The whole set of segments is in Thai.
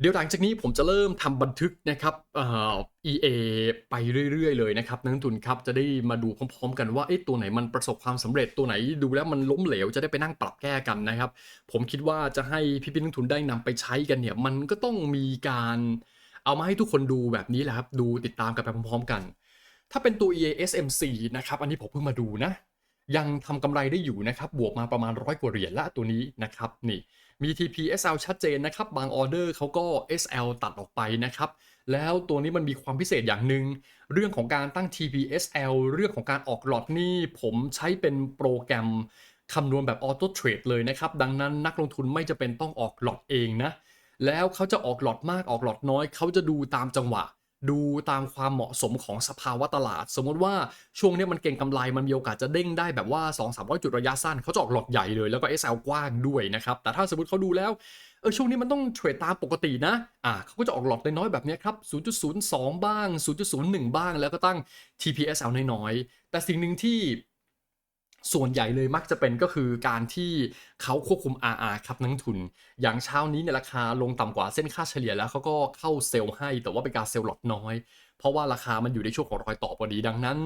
เดี๋ยวหลังจากนี้ผมจะเริ่มทำบันทึกนะครับเอ่อ EA ไปเรื่อยๆ เลยนะครับนักทุนครับจะได้มาดูพร้อมๆ กันว่าเอ๊ะตัวไหนมันประสบความสำเร็จตัวไหนดูแล้วมันล้มเหลวจะได้ไปนั่งปรับแก้กันนะครับ ผมคิดว่าจะให้พี่ๆนักทุนได้นำไปใช้กันเนี่ยมันก็ต้องมีการเอามาให้ทุกคนดูแบบนี้แหละครับดูติดตามกันไปพร้อมๆ กัน ถ้าเป็นตัว EA SMC นะครับอันนี้ผมเพิ่งมาดูนะ ยังทำกำไรได้อยู่นะครับ บวกมาประมาณร้อยกว่าเหรียญละตัวนี้นะครับนี่มี TP SL ชัดเจนนะครับ บางออเดอร์เขาก็ SL ตัดออกไปนะครับ แล้วตัวนี้มันมีความพิเศษอย่างหนึ่งเรื่องของการตั้ง TP SL เรื่องของการออกหลอดนี่ผมใช้เป็นโปรแกรมคำนวณแบบออโต้เทรดเลยนะครับ ดังนั้นนักลงทุนไม่จะเป็นต้องออกหลอดเองนะ แล้วเขาจะออกหลอดมากออกหลอดน้อย เขาจะดูตามจังหวะ ดูตามความเหมาะสมของสภาวะตลาด สมมติว่าช่วงนี้มันเก่งกำไรมันมีโอกาสจะเด้งได้แบบว่า 2 3 0 0 จุดระยะสั้นเขาจะออกหลอดใหญ่เลยแล้วก็ SL กว้างด้วยนะครับ แต่ถ้าสมมติเขาดูแล้วเออช่วงนี้มันต้องเทรดตามปกตินะอ่าเขาก็จะออกหลอดน้อยๆแบบนี้ครับ 0.02 บ้าง 0.01 บ้าง แล้วก็ตั้ง TPSL น้อยๆ แต่สิ่งหนึ่งที่ ส่วนใหญ่เลยมักจะเป็นก็คือการที่เขาควบคุม RR ครับนักทุน อย่างเช้านี้เนี่ยราคาลงต่ำกว่าเส้นค่าเฉลี่ยแล้วเขาก็เข้าเซลล์ให้ แต่ว่าเป็นการเซลล์หลอตน้อย เพราะว่าราคามันอยู่ในช่วงของรอยต่อพอดีดังนั้น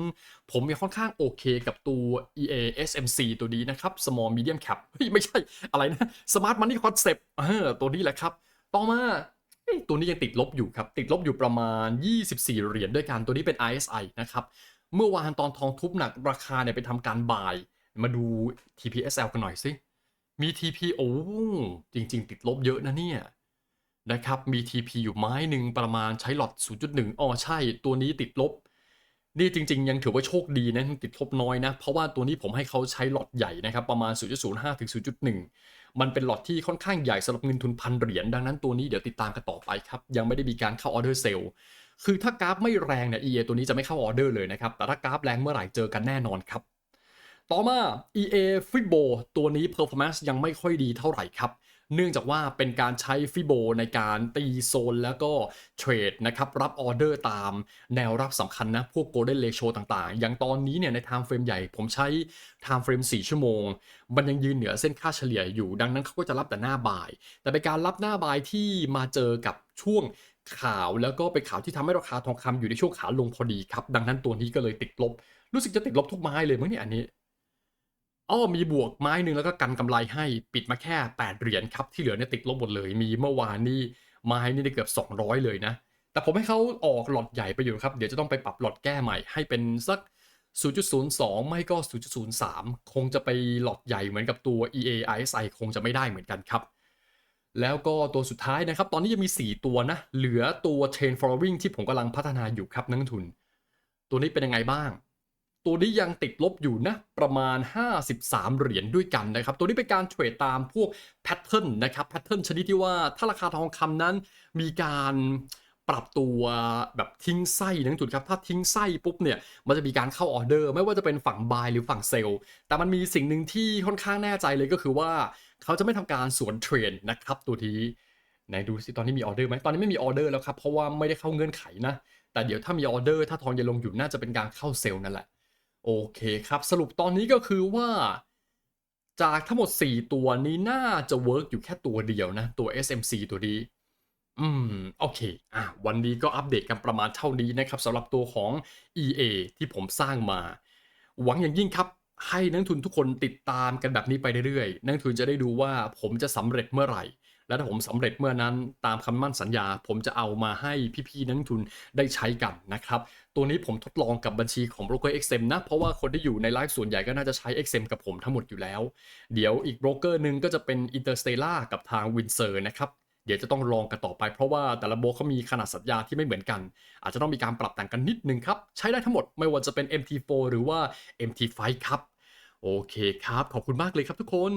ผมยังค่อนข้างโอเคกับตัว EA SMC ตัวนี้นะครับ small medium cap เฮ้ยไม่ใช่อะไรนะ smart money concept เออตัวนี้แหละครับ ต่อมาตัวนี้ยังติดลบอยู่ครับ ติดลบอยู่ประมาณ 24 เหรียญด้วยกัน ตัวนี้เป็น RSI นะครับ เมื่อวานตอนทองทุบหนักราคาเนี่ยไปทำการบาย มาดู TPSL กันหน่อยสิ มี TP โอ้จริง ๆ ติดลบเยอะนะเนี่ยนะครับมี TP อยู่ไม้หนึ่งประมาณใช้หลอด 0.1อ๋อใช่ ตัวนี้ติดลบ นี่จริง ๆ ยังถือว่าโชคดีนะติดลบน้อยนะ เพราะว่าตัวนี้ผมให้เขาใช้หลอดใหญ่นะครับ ประมาณ 0.05 ถึง 0.1 มันเป็นหลอดที่ค่อนข้างใหญ่สำหรับเงินทุนพันเหรียญดังนั้นตัวนี้เดี๋ยวติดตามกันต่อไปครับ ยังไม่ได้มีการเข้าออเดอร์เซลล คือถ้ากราฟไม่แรงเนี่ย EA ตัวนี้จะไม่เข้าออเดอร์เลยนะครับ แต่ถ้ากราฟแรงเมื่อไหร่เจอกันแน่นอนครับ ต่อมา EA Fibo ตัวนี้ performance ยังไม่ค่อยดีเท่าไหร่ครับ เนื่องจากว่าเป็นการใช้ Fibo ในการตีโซนแล้วก็เทรดนะครับ รับออเดอร์ตามแนวรับสำคัญนะ พวก Golden Ratio ต่างๆ อย่างตอนนี้เนี่ยใน time frame ใหญ่ผมใช้ time frame 4ชั่วโมง มันยังยืนเหนือเส้นค่าเฉลี่ยอยู่ ดังนั้นเขาก็จะรับแต่หน้าบ่าย แต่เป็นการรับหน้าบ่ายที่มาเจอกับช่วง ข่าวแล้วก็เป็นข่าวที่ทำให้ราคาทองคำอยู่ในช่วงขาลงพอดีครับ ดังนั้นตัวนี้ก็เลยติดลบ รู้สึกจะติดลบทุกไม้เลยมั้งเนี่ยอันนี้อ้อมีบวกไม้หนึ่งแล้วก็กันกำไรให้ปิดมาแค่ 8 เหรียญครับ ที่เหลือเนี่ยติดลบหมดเลย มีเมื่อวานนี่ไม้นี่ได้เกือบ 200 เลยนะ แต่ผมให้เขาออกหลอดใหญ่ไปอยู่ครับ เดี๋ยวจะต้องไปปรับหลอดแก้ใหม่ให้เป็นสัก 0.02 ไม่ก็ 0.03 คงจะไปหลอดใหญ่เหมือนกับตัว EA RSI คงจะไม่ได้เหมือนกันครับ แล้วก็ตัวสุดท้ายนะครับ ตอนนี้ยังมี 4 ตัวนะ เหลือตัว Chain Following ที่ผมกำลังพัฒนาอยู่ครับนักลงทุน ตัวนี้เป็นยังไงบ้าง ตัวนี้ยังติดลบอยู่นะ ประมาณ 53 เหรียญด้วยกันนะครับ ตัวนี้เป็นการเทรดตามพวกแพทเทิร์นนะครับ แพทเทิร์นชนิดที่ว่าถ้าราคาทองคำนั้นมีการปรับตัวแบบทิ้งไส้นักลงทุนครับ ถ้าทิ้งไส้ปุ๊บเนี่ย มันจะมีการเข้าออเดอร์ ไม่ว่าจะเป็นฝั่งบายหรือฝั่งเซลล์ แต่มันมีสิ่งหนึ่งที่ค่อนข้างแน่ใจเลยก็คือว่า เขาจะไม่ทำการสวนเทรนนะครับตัวนี้ไหนดูสิตอนนี้มีออเดอร์ไหมตอนนี้ไม่มีออเดอร์แล้วครับ เพราะว่าไม่ได้เข้าเงื่อนไขนะ แต่เดี๋ยวถ้ามีออเดอร์ถ้าทองยังลงอยู่น่าจะเป็นการเข้าเซลล์นั่นแหละ โอเคครับ สรุปตอนนี้ก็คือว่า จากทั้งหมด 4 ตัวนี้น่าจะเวิร์กอยู่แค่ตัวเดียวนะ ตัว SMC ตัวนี้อืม โอเค อะ วันนี้ก็อัปเดตกันประมาณเท่านี้นะครับสำหรับตัวของ EA ที่ผมสร้างมา หวังอย่างยิ่งครับ ให้นักทุนทุกคนติดตามกันแบบนี้ไปเรื่อยๆ นักทุนจะได้ดูว่าผมจะสำเร็จเมื่อไหร่ และถ้าผมสำเร็จเมื่อนั้นตามคำมั่นสัญญา ผมจะเอามาให้พี่ๆนักทุนได้ใช้กันนะครับ ตัวนี้ผมทดลองกับบัญชีของ Broker XM นะ เพราะว่าคนที่อยู่ในไลฟ์ส่วนใหญ่ก็น่าจะใช้ XM กับผมทั้งหมดอยู่แล้ว เดี๋ยวอีกโบรกเกอร์หนึ่งก็จะเป็น Interstellar กับทาง Windsor นะครับเดี๋ยวจะต้องลองกันต่อไปเพราะว่าแต่ละโบรกเขามีขนาดสัญญาที่ไม่เหมือนกัน อาจจะต้องมีการปรับแต่งกันนิดนึงครับ ใช้ได้ทั้งหมดไม่ว่าจะเป็น MT4 หรือว่า MT5 ครับ โอเคครับ ขอบคุณมากเลยครับทุกคน